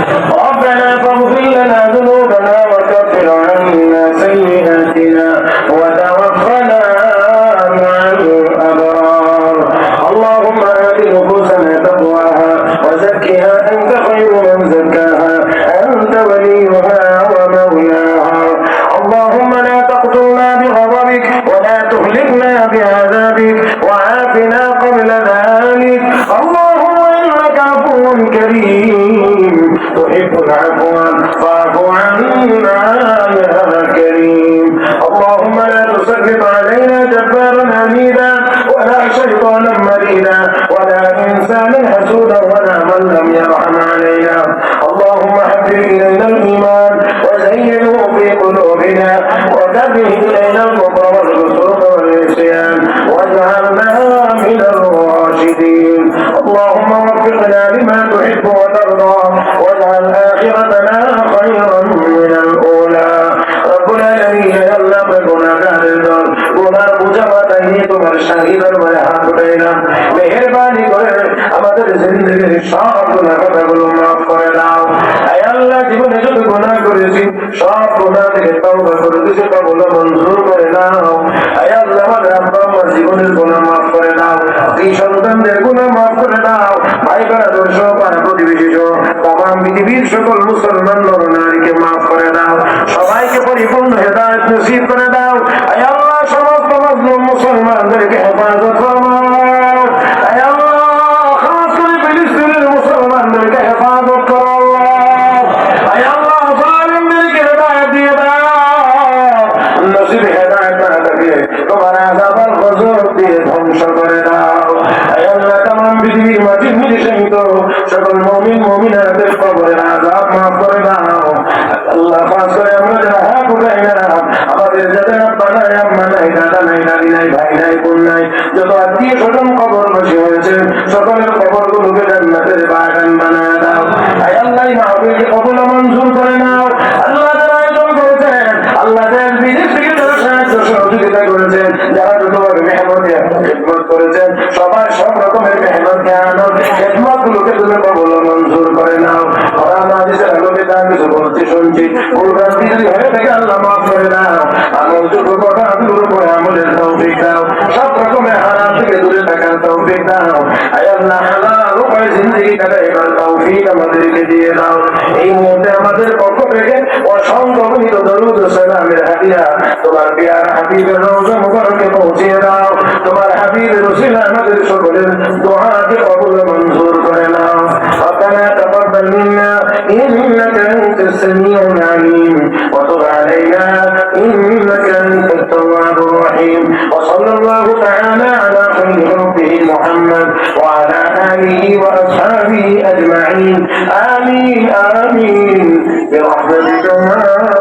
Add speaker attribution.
Speaker 1: ربنا فاغفر اللهم وفقنا لما تحب মেহেরবানি করে আমাদের জিন্দগির সব কথাগুলো মাফ করে দাও। আল্লাহ, জীবনে গুনাহ করেছি, সব গুনাহ থেকে করে দিয়েছি মঞ্জুর করে দাও। সকল মুসলমান নর নারীকে মাফ করে দাও। সবাইকে পরিপূর্ণ হেদায়ত নসিব করে নাই আম্মা নাই, দাদা নাই নাই, ভাই নাই, বোন নাই। যত আত্মীয় স্বজন কবর বসে হয়েছে, সকলের কবর গুলোকে জান্নাতের বাগান বানায় দাও। আয় আল্লাহ মাহবুবকে মঞ্জুর যা কিছু বলছি, শুনছি। কোরআন বিরোধী হয়ে থেকে আল্লাহ মাফ করে দাও। আমল যোগ্য কথা গুলোর উপরে আমলের তৌফিক দাও। সব রকমের হারাম থেকে দিয়ে পৌঁছিয়ে দাও। তোমার হাবিবের রসিলা আমাদের সকলের দোয়াকে السميع العليم وتب علينا إنك أنت التواب الرحيم. وصلى الله تعالى على خير خلقه محمد وعلى آله وأصحابه أجمعين. آمين آمين. برحمتك يا